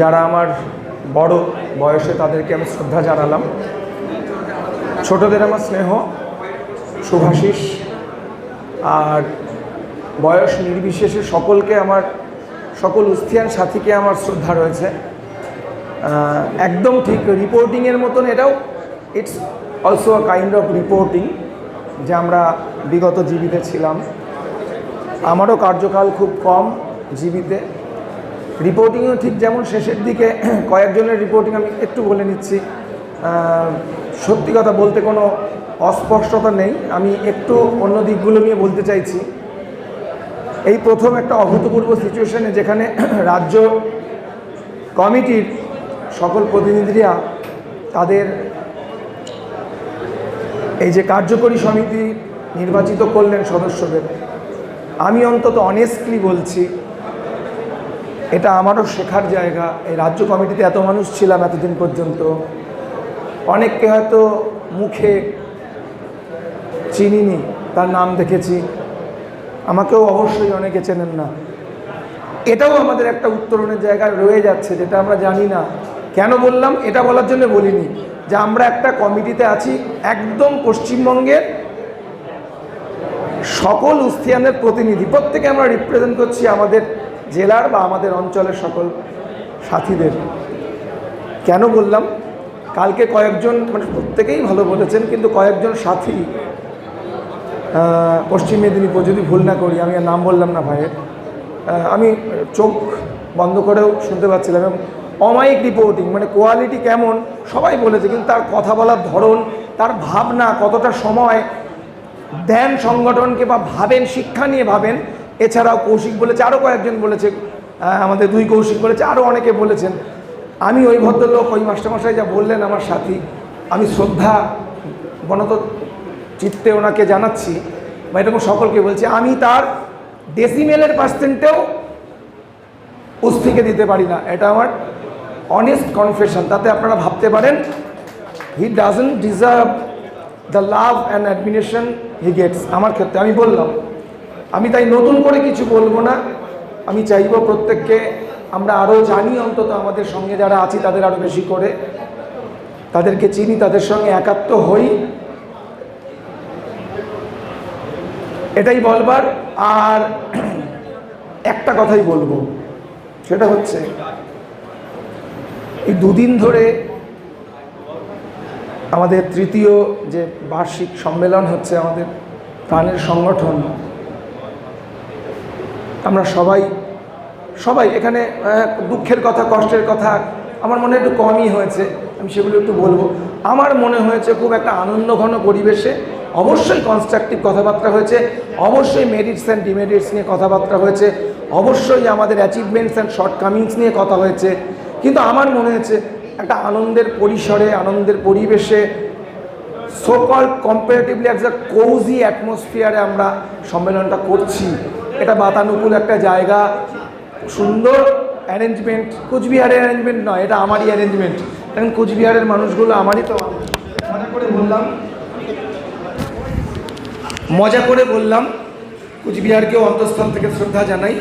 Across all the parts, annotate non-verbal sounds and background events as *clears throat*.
যারা আমার বড় বয়সে তাদেরকে আমি শ্রদ্ধা জানালাম। ছোটদের আমার স্নেহ, শুভাশিস আর বয়স নির্বিশেষে সকলকে আমার, সকল উস্তিয়ান সাথীকে আমার শ্রদ্ধা রয়েছে। একদম ঠিক রিপোর্টিংয়ের মতন এটাও it's also a kind of reporting যে আমরা বিগত জীবিতে ছিলাম। আমারও কার্যকাল খুব কম জীবিতে। রিপোর্টিংও ঠিক যেমন শেষের দিকে, *clears throat* কয়েকজনের রিপোর্টিং আমি একটু বলে নিচ্ছি। সত্যি কথা বলতে কোনো অস্পষ্টতা নেই। আমি একটু অন্য দিকগুলো নিয়ে বলতে চাইছি। এই প্রথম একটা অভূতপূর্ব সিচুয়েশনে যেখানে *clears throat* রাজ্য কমিটির সকল প্রতিনিধিরা তাদের এই যে কার্যকরী সমিতি নির্বাচিত করলেন সদস্যদের। আমি অন্তত অনেস্টলি বলছি এটা আমারও শেখার জায়গা। এই রাজ্য কমিটিতে এত মানুষ ছিলাম এতদিন পর্যন্ত। অনেককে হয়তো মুখে চিনিনি, তার নাম দেখেছি। আমাকেও অবশ্যই অনেকে চেনেন না। এটাও আমাদের একটা উত্তরণের জায়গায় রয়ে যাচ্ছে, যেটা আমরা জানি না। কেন বললাম? এটা বলার জন্য বলিনি যে আমরা একটা কমিটিতে আছি, একদম পশ্চিমবঙ্গের সকল উস্তিয়ানের প্রতিনিধি। প্রত্যেকে আমরা রিপ্রেজেন্ট করছি আমাদের জেলার বা আমাদের অঞ্চলের সকল সাথীদের। কেন বললাম? কালকে কয়েকজন মানে প্রত্যেকেই ভালো বলেছেন, কিন্তু কয়েকজন সাথী পশ্চিম মেদিনীপুর যদি ভুল না করি, আমি আর নাম বললাম না ভাইয়ের আমি চোখ বন্ধ করেও শুনতে পাচ্ছিলাম এবং অমায়িক রিপোর্টিং মানে কোয়ালিটি কেমন, সবাই বলেছে, কিন্তু তার কথা বলার ধরন, তার ভাবনা কতটা সময় ধ্যান সংগঠনকে বা ভাবেন, শিক্ষা নিয়ে ভাবেন এছাড়াও কৌশিক বলেছে আরও কয়েকজন বলেছে আমাদের দুই কৌশিক বলেছে আরও অনেকে বলেছেন। আমি ওই ভদ্রলোক, ওই মাস্টারমশাই যা বললেন আমার সাথী, আমি শ্রদ্ধা বনত চিত্তে ওনাকে জানাচ্ছি বা এরকম সকলকে বলছি, আমি তার ডেসিমেলের পার্সেন্টেও উস্তিকে দিতে পারি না। এটা আমার অনেস্ট কনফেশন তাতে আপনারা ভাবতে পারেন he doesn't deserve the love and admiration he gets আমার ক্ষেত্রে। আমি বললাম আমি তাই নতুন করে কিছু বলব না। আমি চাইব প্রত্যেককে, আমরা আরও জানি অন্তত আমাদের সঙ্গে যারা আছি তাদের আরও বেশি করে। তাদেরকে চিনি, তাদের সঙ্গে একাত্ম হই। এটাই বলবার, আর একটা কথাই বলব। সেটা হচ্ছে, এই দুদিন ধরে আমাদের তৃতীয় যে বার্ষিক সম্মেলন হচ্ছে আমাদের প্রাণের সংগঠন আমরা সবাই সবাই এখানে দুঃখের কথা, কষ্টের কথা, আমার মনে একটু কমই হয়েছে, আমি সেগুলো একটু বলব। আমার মনে হয়েছে খুব একটা আনন্দঘন পরিবেশে অবশ্যই কনস্ট্রাকটিভ কথাবার্তা হয়েছে, অবশ্যই মেরিটস অ্যান্ড ডিমেরিটস নিয়ে কথাবার্তা হয়েছে, অবশ্যই আমাদের অ্যাচিভমেন্টস অ্যান্ড শর্টকামিংস নিয়ে কথা হয়েছে। কিন্তু আমার মনে হয়েছে একটা আনন্দের পরিসরে, আনন্দের পরিবেশে সোকল কম্পারেটিভলি একটা কোজি অ্যাটমসফিয়ারে আমরা সম্মেলনটা করছি। এটা বাতানুকূল একটা জায়গা। সুন্দর অ্যারেঞ্জমেন্ট কুচবিহারের অ্যারেঞ্জমেন্ট নয়, এটা আমারই অ্যারেঞ্জমেন্ট কারণ কুচবিহারের মানুষগুলো আমারই তো মজা করে বললাম। মজা করে বললাম। কুচবিহারকেও অন্তঃস্থল থেকে শ্রদ্ধা জানাই।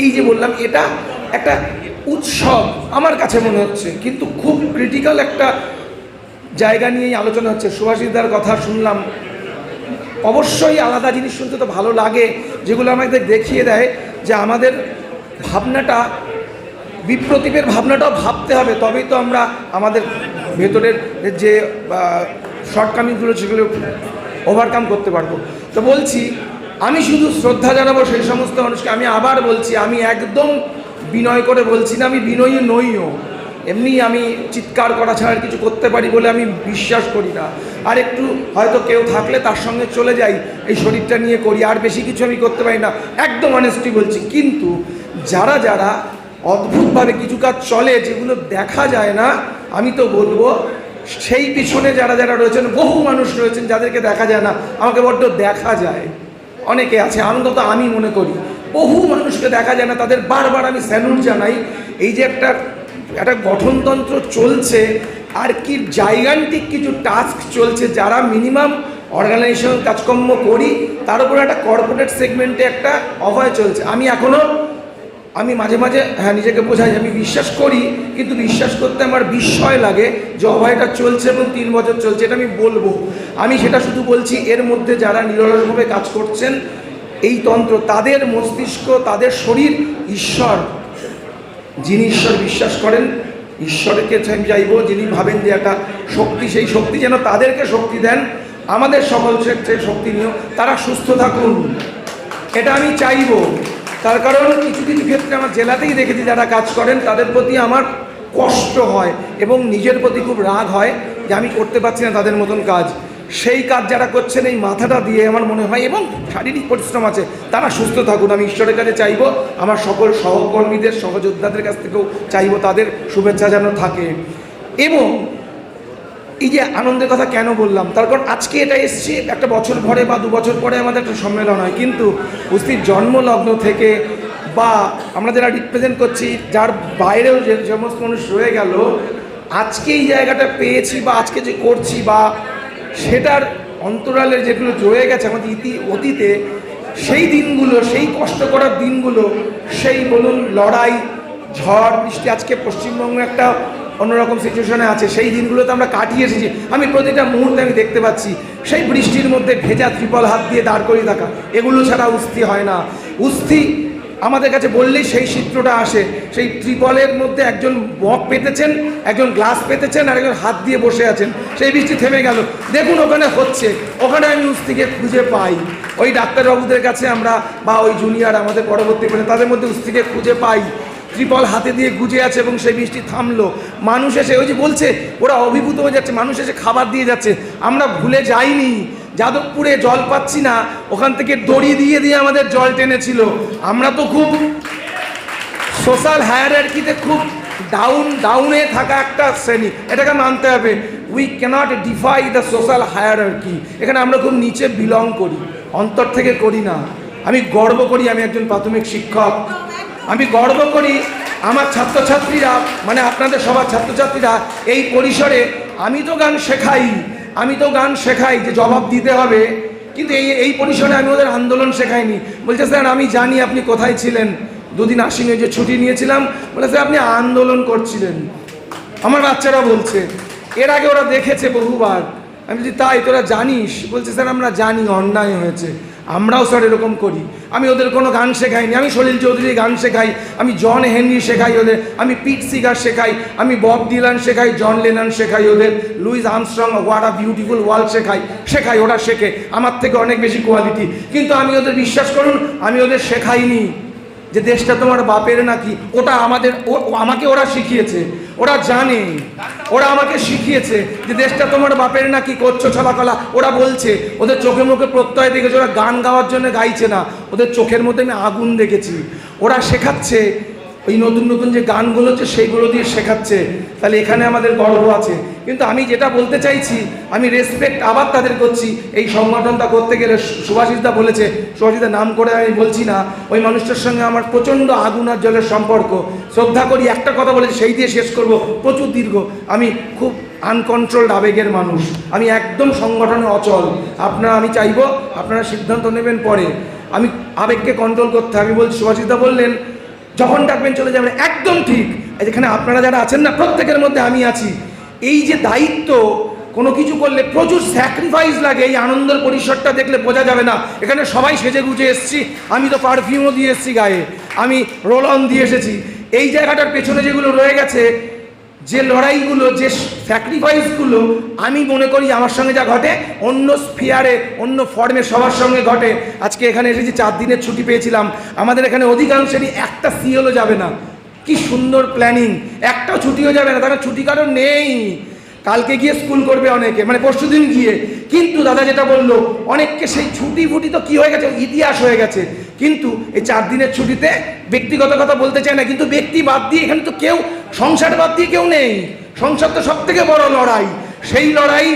এই যে বললাম, এটা একটা উৎসব আমার কাছে মনে হচ্ছে, কিন্তু খুব ক্রিটিক্যাল একটা জায়গা নিয়েই আলোচনা হচ্ছে। সুভাষিতার কথা শুনলাম। অবশ্যই আলাদা জিনিস শুনতে তো ভালো লাগে, যেগুলো আমাদের দেখিয়ে দেয় যে আমাদের ভাবনাটা, বিপ্রতীপের ভাবনাটাও ভাবতে হবে, তবেই তো আমরা আমাদের ভেতরের যে শর্টকামিংগুলো সেগুলো ওভারকাম করতে পারব। তো বলছি, আমি শুধু শ্রদ্ধা জানাব সেই সমস্ত মানুষকে, আমি আবার বলছি, আমি একদম বিনয় করে বলছি না, আমি বিনয়ী নইও। এমনি আমি চিৎকার করা ছাড়া কিছু করতে পারি বলে আমি বিশ্বাস করি না। আর একটু হয়তো কেউ থাকলে তার সঙ্গে চলে যাই, এই শরীরটা নিয়ে করি, আর বেশি কিছু আমি করতে পারি না। একদম অনেস্টি বলছি। কিন্তু যারা যারা অদ্ভুতভাবে কিছু কাজ চলে যেগুলো দেখা যায় না, আমি তো বলব, সেই পিছনে যারা যারা রয়েছেন, বহু মানুষ রয়েছেন যাদেরকে দেখা যায় না। আমাকে বড্ড দেখা যায়। অনেকে আছে অন্তত আমি মনে করি। বহু মানুষকে দেখা যায় না, তাদের বারবার আমি স্যালুট জানাই। এই যে একটা একটা গঠনতন্ত্র চলছে, আর কি জাইগান্টিক কিছু টাস্ক চলছে, যারা মিনিমাম অর্গানাইজেশন কাজকর্ম করি, তার উপরে একটা কর্পোরেট সেগমেন্টে একটা অভয় চলছে। আমি এখনও আমি মাঝে মাঝে হ্যাঁ নিজেকে বোঝাই, আমি বিশ্বাস করি, কিন্তু বিশ্বাস করতে আমার বিস্ময় লাগে যে অভয়টা চলছে এবং তিন বছর চলছে, এটা আমি বলব। আমি সেটা শুধু বলছি, এর মধ্যে যারা নিরলসভাবে কাজ করছেন, এই তন্ত্র, তাদের মস্তিষ্ক, তাদের শরীর ঈশ্বর। যিনি ঈশ্বর বিশ্বাস করেন, ঈশ্বরকে চাইব, যিনি ভাবেন যে একটা শক্তি, সেই শক্তি যেন তাদেরকে শক্তি দেন, আমাদের সকল ক্ষেত্রে শক্তি নিয়েও তারা সুস্থ থাকুন। এটা আমি চাইব। তার কারণ কিছু কিছু ক্ষেত্রে আমার জেলাতেই দেখেছি যারা কাজ করেন, তাদের প্রতি আমার কষ্ট হয় এবং নিজের প্রতি খুব রাগ হয় যে আমি করতে পারছি না তাদের মতন কাজ। সেই কাজ যারা করছেন, এই মাথাটা দিয়ে আমার মনে হয়, এবং শারীরিক পরিশ্রম আছে, তারা সুস্থ থাকুন। আমি ঈশ্বরের কাছে চাইব, আমার সকল সহকর্মীদের, সহযোদ্ধাদের কাছ থেকেও চাইব তাদের শুভেচ্ছা যেন থাকে। এবং এই যে আনন্দের কথা কেন বললাম, তার কারণ আজকে এটা এসছে, একটা বছর পরে বা দু বছর পরে আমাদের একটা সম্মেলন হয়। কিন্তু উপস্থিত জন্মলগ্ন থেকে বা আমরা যারা রিপ্রেজেন্ট করছি, যার বাইরেও যে সমস্ত মানুষ রয়ে গেল, আজকে এই জায়গাটা পেয়েছি বা আজকে যে করছি বা সেটার অন্তরালে যেগুলো রয়ে গেছে আমাদের ইতি অতীতে, সেই দিনগুলো, সেই কষ্ট করার দিনগুলো, সেই বলুন লড়াই, ঝড়, বৃষ্টি, আজকে পশ্চিমবঙ্গে একটা অন্যরকম সিচুয়েশনে আছে। সেই দিনগুলোতে আমরা কাটিয়ে এসেছি। আমি প্রতিটা মুহূর্তে আমি দেখতে পাচ্ছি, সেই বৃষ্টির মধ্যে ভেজা ত্রিপল হাত দিয়ে দাঁড় করিয়ে থাকা, এগুলো ছাড়া উস্তি হয় না। উস্তি আমাদের কাছে বললেই সেই চিত্রটা আসে। সেই ত্রিপলের মধ্যে একজন মগ পেতেছেন, একজন গ্লাস পেতেছেন, আর একজন হাত দিয়ে বসে আছেন। সেই বৃষ্টি থেমে গেল। দেখুন ওখানে হচ্ছে। ওখানে আমি উস্তিকে খুঁজে পাই। ওই ডাক্তারবাবুদের কাছে আমরা বা ওই জুনিয়র আমাদের পরবর্তী মানে তাদের মধ্যে উস্তিকে খুঁজে পাই। ত্রিপল হাতে দিয়ে গুজে আছে এবং সেই বৃষ্টি থামলো। মানুষ এসে ওই যে বলছে, ওরা অভিভূত হয়ে যাচ্ছে, মানুষ এসে খাবার দিয়ে যাচ্ছে। আমরা ভুলে যাইনি। যাদবপুরে জল পাচ্ছি না, ওখান থেকে দড়ি দিয়ে দিয়ে আমাদের জল টেনেছিল। আমরা তো খুব সোশ্যাল হায়ারার্কিতে খুব ডাউন ডাউনে থাকা একটা শ্রেণি। এটাকে মানতে হবে। We cannot defy the social hierarchy এখানে আমরা খুব নিচে বিলং করি, অন্তর থেকে করি না। আমি গর্ব করি আমি একজন প্রাথমিক শিক্ষক। আমি গর্ব করি আমার ছাত্রছাত্রীরা মানে আপনাদের সবার ছাত্রছাত্রীরা, এই পরিসরে আমি তো গান শেখাই। আমি তো গান শেখাই যে জবাব দিতে হবে, কিন্তু এই এই পরিসরে আমি ওদের আন্দোলন শেখাইনি। বলছে, স্যার, আমি জানি আপনি কোথায় ছিলেন। দুদিন আসিনি, যে ছুটি নিয়েছিলাম। বলে, স্যার, আপনি আন্দোলন করছিলেন। আমার বাচ্চারা বলছে, এর আগে ওরা দেখেছে বহুবার। আমি বলছি, তাই, তোরা জানিস? বলছে, স্যার, আমরা জানি, অন্যায় হয়েছে। আমরাও স্যার এরকম করি। আমি ওদের কোনো গান শেখাইনি। আমি সলিল চৌধুরী গান শেখাই। আমি জন হেনরি শেখাই ওদের। আমি পিট সিগার শেখাই। আমি বব ডিলান শেখাই, জন লেনান শেখাই ওদের। Louis Armstrong what a beautiful world শেখাই। শেখাই, ওরা শেখে। আমার থেকে অনেক বেশি কোয়ালিটি কিন্তু আমি ওদের বিশ্বাস করুন, আমি ওদের শেখাইনি যে দেশটা তোমার বাপের নাকি। ওটা আমাদের আমাকে ওরা শিখিয়েছে। ওরা জানে, ওরা আমাকে শিখিয়েছে যে দেশটা তোমার বাপের নাকি করছ ছলাকলা। ওরা বলছে, ওদের চোখে মুখে প্রত্যয় দেখেছে, ওরা গান গাওয়ার জন্য গাইছে না। ওদের চোখের মধ্যে আমি আগুন দেখেছি। ওরা শেখাচ্ছে ওই নতুন নতুন যে গানগুলো হচ্ছে সেইগুলো দিয়ে শেখাচ্ছে। তাহলে এখানে আমাদের গর্ব আছে। কিন্তু আমি যেটা বলতে চাইছি, আমি রেসপেক্ট আবার তাদের করছি। এই সংগঠনটা করতে গেলে সুভাষিসদা বলেছে সুভাষিদা নাম করে আমি বলছি না, ওই মানুষটার সঙ্গে আমার প্রচণ্ড আগুন আর জলের সম্পর্ক। শ্রদ্ধা করি, একটা কথা বলেছি, সেই দিয়ে শেষ করব, প্রচুর দীর্ঘ। আমি খুব আনকন্ট্রোলড আবেগের মানুষ। আমি একদম সংগঠনে অচল। আপনারা, আমি চাইব আপনারা সিদ্ধান্ত নেবেন পরে। আমি আবেগকে কন্ট্রোল করতে। আমি বলছি সুভাষিসদা বললেন যখন ডাকবেন চলে যাবেন, একদম ঠিক। যেখানে আপনারা যারা আছেন না, প্রত্যেকের মধ্যে আমি আছি। এই যে দায়িত্ব, কোনো কিছু করলে প্রচুর স্যাক্রিফাইস লাগে, এই আনন্দের পরিসরটা দেখলে বোঝা যাবে না। এখানে সবাই সেজে গুজে এসছি। আমি তো পারফিউমও দিয়ে এসছি গায়ে। আমি রোল অন দিয়ে এসেছি। এই জায়গাটার পেছনে যেগুলো রয়ে গেছে যে লড়াইগুলো, যে স্যাক্রিফাইসগুলো আমি মনে করি আমার সঙ্গে যা ঘটে, অন্য স্ফিয়ারে অন্য ফর্মে সবার সঙ্গে ঘটে। আজকে এখানে এসেছি, চার দিনের ছুটি পেয়েছিলাম। আমাদের এখানে অধিকাংশেরই একটা সিএলও যাবে না। কি সুন্দর প্ল্যানিং একটাও ছুটিও যাবে না, তারা ছুটি কারণ নেই। কালকে গিয়ে স্কুল করবে অনেকে মানে পরশু দিন গিয়ে। কিন্তু দাদা যেটা বলল, অনেককে সেই ছুটি ফুটি তো কি হয়ে গেছে, ইতিহাস হয়ে গেছে। কিন্তু এই চার দিনের ছুটিতে ব্যক্তিগত কথা বলতে চায় না, কিন্তু ব্যক্তি বাদ দিয়ে এখানে তো কেউ, সংসার বাদ দিয়ে কেউ নেই। সংসার তো সব থেকে বড় লড়াই। সেই লড়াই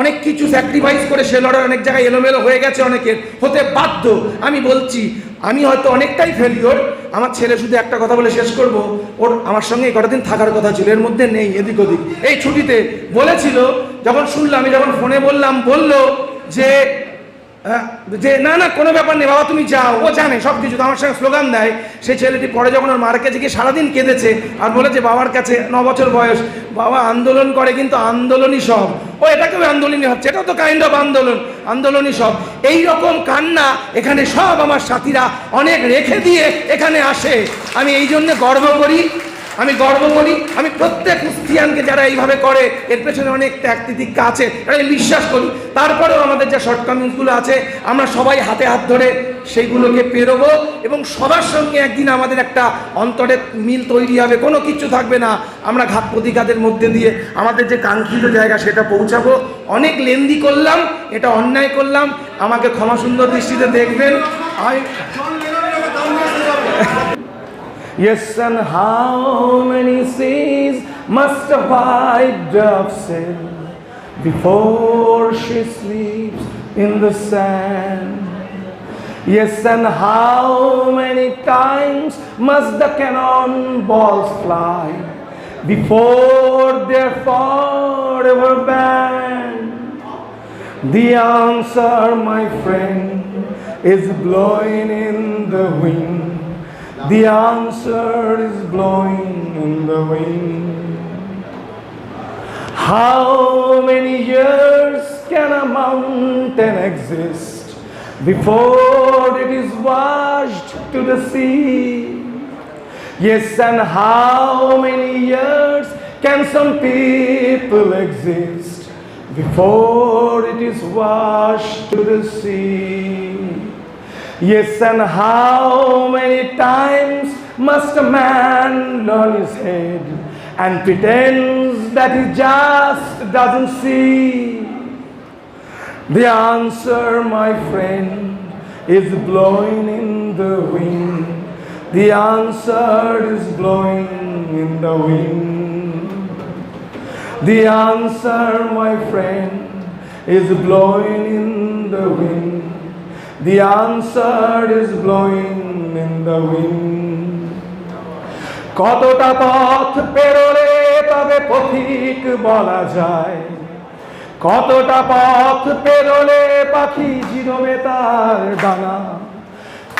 অনেক কিছু স্যাক্রিফাইস করে সে লড়াই অনেক জায়গায় এলোমেলো হয়ে গেছে অনেকের, হতে বাধ্য। আমি বলছি, আমি হয়তো অনেকটাই ফেলিওর আমার ছেলে শুধু একটা কথা বলে শেষ করব, ওর আমার সঙ্গে কটা দিন থাকার কথা ছিল, এর মধ্যে নেই, এদিক ওদিক। এই ছুটিতে বলেছিল, যখন শুনলাম, আমি যখন ফোনে বললাম, বলল যে যে, না না, কোনো ব্যাপার নেই, বাবা, তুমি যাও। ও জানে সব কিছু তো আমার সঙ্গে স্লোগান দেয়। সেই ছেলেটি পরে যখন ওর মার কাছে গিয়ে সারাদিন কেঁদেছে আর বলেছে বাবার কাছে ন বছর বয়স, বাবা আন্দোলন করে কিন্তু আন্দোলনই সব। ও, এটাকেও আন্দোলনই হচ্ছে এটাও তো কাইন্ড অফ আন্দোলন, আন্দোলনই সব। এই রকম কান্না এখানে সব আমার সাথীরা অনেক রেখে দিয়ে এখানে আসে। আমি এই জন্য গর্ব করি। আমি গর্ব করি, আমি প্রত্যেক ক্রিস্টিয়ানকে যারা এইভাবে করে, এর পেছনে অনেক ত্যাগ তিতিক্ষা আছে, আমি বিশ্বাস করি। তারপরেও আমাদের যে শর্টকামিংসগুলো আছে, আমরা সবাই হাতে হাত ধরে সেইগুলোকে পেরোবো এবং সবার সঙ্গে একদিন আমাদের একটা অন্তরের মিল তৈরি হবে, কোনো কিছু থাকবে না। আমরা ঘাত প্রতিঘাতের মধ্যে দিয়ে আমাদের যে কাঙ্ক্ষিত জায়গা সেটা পৌঁছাবো। অনেক লেন্দি করলাম, এটা অন্যায় করলাম, আমাকে ক্ষমা সুন্দর দৃষ্টিতে দেখবেন। আমি Yes, and how many seas must a white dove sail before she sleeps in the sand? Yes, and how many times must the cannon balls fly before they're forever banned? The answer, my friend, is blowing in the wind. The answer is blowing in the wind. How many years can a mountain exist before it is washed to the sea? Yes, and how many years can some people exist before it is washed to the sea? Yes, and how many times must a man learn his head and pretends that he just doesn't see? The answer, my friend, is blowing in the wind. The answer is blowing in the wind. The answer, my friend, is blowing in the wind. The answer is blowing in the wind. কতটা পথ পেরোলে তবে পথিক বলা যায়। কতটা পথ পেরোলে পাখি জিরবে তার ডানা।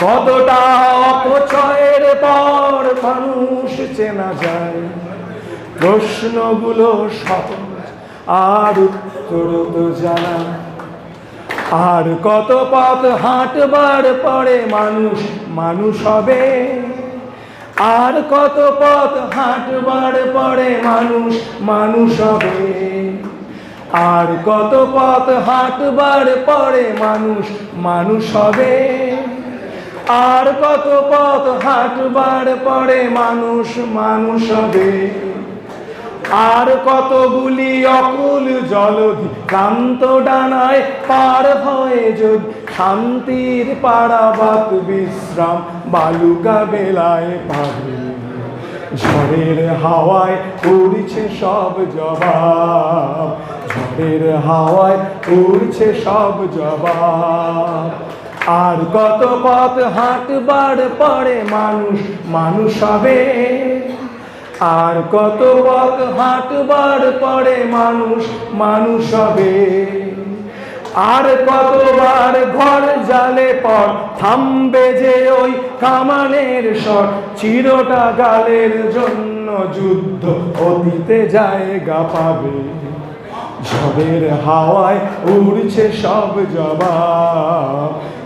কতটা অপচয়ের পর মানুষ চেনা যায়। প্রশ্নগুলো সহজ, আর উত্তর তো জানা। আর কত পথ হাঁটবার পরে মানুষ মানুষ হবে? আর কত পথ হাঁটবার পরে মানুষ মানুষ হবে। আর কত পথ হাঁটবার পরে মানুষ মানুষ হবে। আর কত পথ হাঁটবার পরে মানুষ মানুষ হবে। আর কতগুলি অকুল জলধি ক্লান্ত ডানায় পার হয়ে যদি শান্তির পাড়াবাত বিশ্রাম বালুকা বেলায় পাবে। ঝড়ের হাওয়ায় উড়ছে সব জবাব। ঝড়ের হাওয়ায় উড়ছে সব জবাব। আর কত পথ হাঁটবার পরে মানুষ মানুষ হবে। আর কত পথ হাঁটবার পরে মানুষ মানুষ হবে। আর কতবার ঘর জালে পর থামবে যে ওই কামানের স্বর, চিরটা গালের জন্য যুদ্ধ অতীতে জায়গা পাবে। ঝড়ের হাওয়ায় উড়ছে সব জবা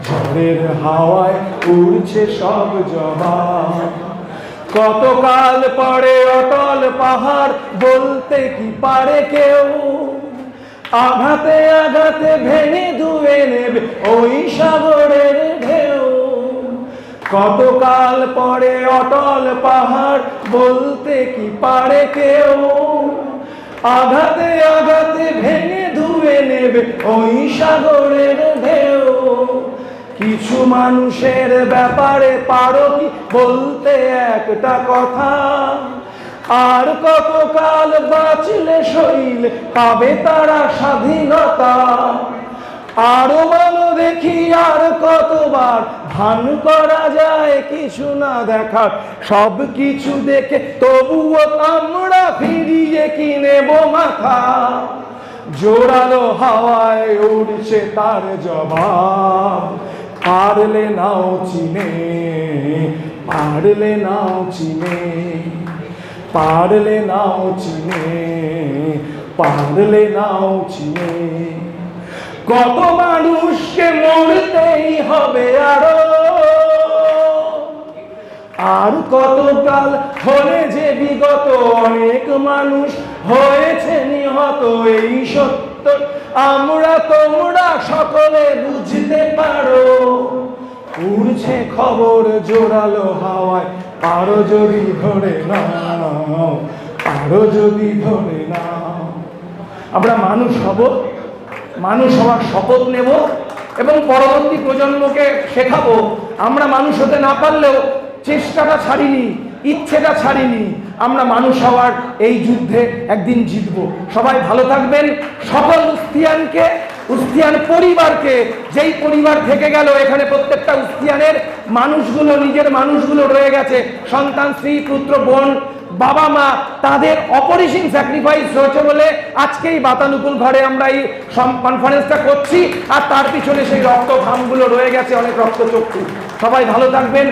ঝড়ের হাওয়ায় উড়ছে সব জবাব। কতকাল পরে অটল পাহাড় বলতে কি পারে কেউ? আঘাতে আঘাতে ভেঙে ধুয়ে নেবে ওই সাগরের ঢেউ। কতকাল পরে অটল পাহাড় বলতে কি পারে কেউ? আঘাতে আঘাতে ভেঙে ধুয়ে নেবে ওই সাগরের ঢেউ। কিছু মানুষের ব্যাপারে পারো কি? বলতে একটা কথা। আর কতকাল বাঁচলে শৈলে পাবে তারা স্বাধীনতা। আরও ভালো দেখি আর কতবার, ভান করা যায় কিছু না দেখার। সব কিছু দেখে তবুও আমরা ফিরিয়ে কি নেব মাথা। জোরালো হাওয়ায় উড়ছে তার জবাব। পারলে নাও চিনে, পারলে নাও চিনে, পারলে নাও চিনে, পারলে নাও চিনে। কত মানুষকে মরতেই হবে আরও। আর কতকাল হলে যে বিগত অনেক মানুষ হয়েছে নিহত এই সত্য আমরা তোমরা সকলে বুঝতে পারো। উড়ছে খবর জোরালো হাওয়ায়, পারো যদি ধরে নাও আরও যদি ধরে নাও। আমরা মানুষ হব, মানুষ হওয়ার শপথ নেব এবং পরবর্তী প্রজন্মকে শেখাবো। আমরা মানুষ হতে না পারলেও চেষ্টাটা ছাড়িনি, ইচ্ছেটা ছাড়িনি আমরা মানুষ হওয়ার এই যুদ্ধে একদিন জিতব। সবাই ভালো থাকবেন। সকল উস্তিয়ানকে, উস্তিয়ান পরিবারকে, যেই পরিবার থেকে গেল, এখানে প্রত্যেকটা উস্তিয়ানের মানুষগুলো, নিজের মানুষগুলো রয়ে গেছে। সন্তান, স্ত্রী, পুত্র, বোন, বাবা, মা, তাদের অপরিসীম স্যাক্রিফাইস হয়েছে বলে আজকে এই বাতানুকুল ঘরে আমরা এই কনফারেন্সটা করছি। আর তার পিছনে সেই রক্ত ঘামগুলো রয়ে গেছে, অনেক রক্ত চক্ষু সবাই ভালো থাকবেন।